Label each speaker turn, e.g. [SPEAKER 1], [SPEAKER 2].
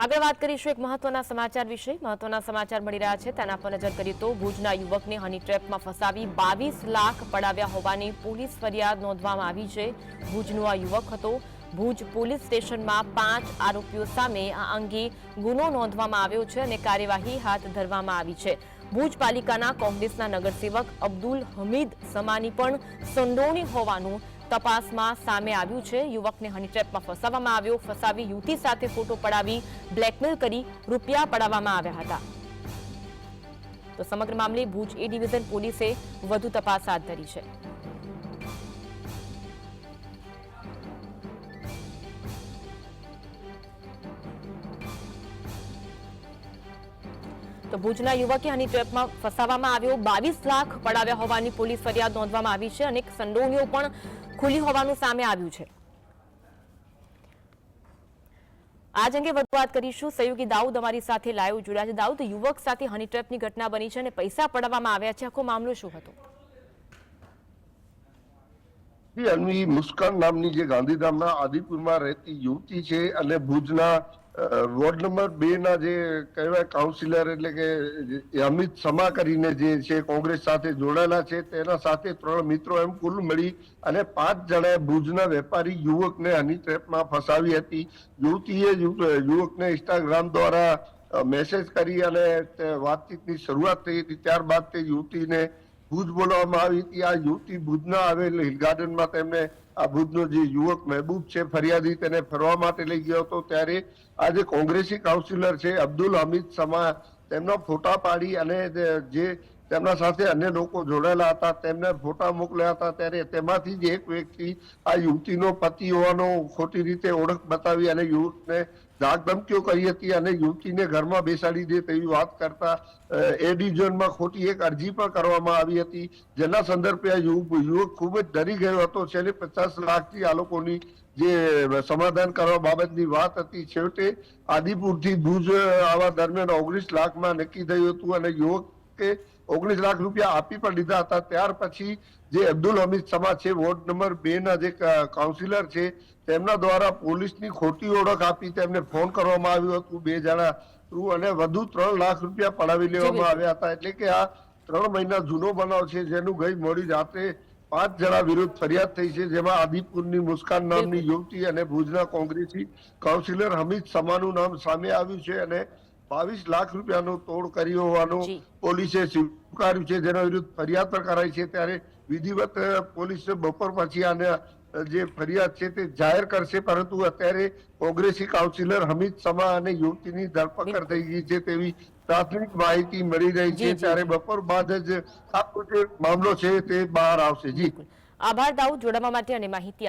[SPEAKER 1] આગળ વાત કરીશું એક મહત્વના સમાચાર વિશે. મહત્વના સમાચાર મળી રહ્યા છે. તેના પર નજર કરીએ તો ભુજના યુવકને હની ટ્રેપમાં ફસાવી બાવીસ લાખ પડાવ્યા હોવાની પોલીસ ફરિયાદ નોંધવામાં આવી છે. ભુજનો આ યુવક હતો. ભુજ પોલીસ સ્ટેશનમાં પાંચ આરોપીઓ સામે આ અંગે ગુનો નોંધવામાં આવ્યો છે અને કાર્યવાહી હાથ ધરવામાં આવી છે. ભુજ પાલિકાના કોંગ્રેસના નગરસેવક અબ્દુલ હમીદ સમાની પણ સંડોણી હોવાનું તપાસમાં સામે આવ્યું છે. યુવકને હનીટ્રેપમાં ફસાવવામાં આવ્યો. ફસાવી યુવતી સાથે ફોટો પડાવી બ્લેકમેલ કરી રૂપિયા પડાવવામાં આવ્યા હતા. તો સમગ્ર મામલે ભુજ એ ડિવિઝન પોલીસે વધુ તપાસ હાથ ધરી છે. તો ભુજના યુવકે હની ટ્રેપમાં ફસાવવામાં આવ્યો. બાવીસ લાખ પડાવ્યા હોવાની પોલીસ ફરિયાદ નોંધવામાં આવી છે અને સંડોવણીઓ પણ ખુલી હોવાનું સામે આવ્યું છે. આજ અંગે વધુ વાત કરીશું. સહયોગી દાઉદ અમારી સાથે લાઈવ જોડાયા છે. દાઉદ, યુવક સાથે હની ટ્રેપની ઘટના બની છે અને પૈસા પડાવવામાં આવ્યા છે. આખો મામલો શું હતો?
[SPEAKER 2] અન્વી મુસ્કાન નામની જે ગાંધીધામના આદિપુરમાં રહેતી યુવતી છે અને ભુજના રોડ નંબર બે ના જે કહેવાય કાઉન્સિલર એટલે કે અમિત સમા કરીને જે છે કોંગ્રેસ સાથે જોડાયેલા છે, તેના સાથે ત્રણ મિત્રો એમ કુલ મળી અને પાંચ જણાએ ભુજના વેપારી યુવકને હની ટ્રેપમાં ફસાવી હતી. યુવતીએ યુવકને ઇન્સ્ટાગ્રામ દ્વારા મેસેજ કરી અને વાતચીતની શરૂઆત થઈ હતી. ત્યારબાદ તે યુવતીને ભુજ બોલાવવામાં આવી હતી. આ યુવતી ભુજના આવેલ હિલ ગાર્ડનમાં તેમને આ ભુજનો જે યુવક મહેબૂબ છે, ફરિયાદી તેને ફરવા માટે લઈ ગયો હતો. ત્યારે આ જે કોંગ્રેસી કાઉન્સિલર છે, અબ્દુલ હમીદ સમા તેમનો ફોટા પાડી અને જે તેમના સાથે અન્ય લોકો જોડાયેલા હતા, તેમને ફોટા મોકલ્યા હતા. ત્યારે તેમાંથી જ એક વ્યક્તિ આ યુવતીનો પતિ હોવાનો ખોટી રીતે ઓળખ બતાવી અને યુવકને ધમકીઓ કરી હતી અને યુવતીને ઘરમાં બેસાડી દે તેવી વાત કરતા એ ડિવિઝનમાં ખોટી એક અરજી પણ કરવામાં આવી હતી. જેના સંદર્ભે આ યુવક ખૂબ જ ડરી ગયો હતો. છેલ્લે પચાસ લાખથી આ લોકોની જે સમાધાન કરવા બાબતની વાત હતી, છેવટે આદિપુરથી ભુજ આવા દરમિયાન ઓગણીસ લાખમાં નક્કી થયું હતું અને યુવકે ઓગણીસ લાખ રૂપિયા આપી પણ લીધા હતા. ત્યાર પછી જે અબ્દુલ હમીદ સમા છે વોર્ડ નંબર બે ના જે કાઉન્સિલર છે તેમના દ્વારા પોલીસની ખોટી ઓળખ આપી તેમને ફોન કરવામાં આવ્યો હતું. બે જણા થ્રુ અને વધુ ત્રણ લાખ રૂપિયા પડાવી લેવામાં આવ્યા હતા. એટલે કે આ ત્રણ મહિના જૂનો બનાવ છે જેનું ગઈ મોડી રાત્રે પાંચ જણા વિરુદ્ધ ફરિયાદ થઈ છે જેમાં આદિપુરની મુસ્કાન નામની યુવતી અને ભુજના કોંગ્રેસી કાઉન્સિલર હમીદ સમાનું નામ સામે આવ્યું છે અને બાવીસ લાખ રૂપિયાનો તોડ કર્યો હોવાનો પોલીસે સ્વીકાર્યું છે જેના વિરુદ્ધ ફરિયાદ પણ કરાઈ છે. ત્યારે વિધિવત પોલીસ બપોર પછી આને જે ફરિયાદ છે તે જાહેર કરશે પરંતુ અત્યારે કોંગ્રેસી કાઉન્સિલર હમીદ સમા અને યુવતીની ધરપકડ થઈ ગઈ છે તેવી પ્રાથમિક માહિતી મળી રહી છે. ત્યારે બપોર બાદ જ આખો જે મામલો છે તે બહાર આવશે. જી.
[SPEAKER 1] આભાર દાઉદ જોડાવા માટે અને માહિતી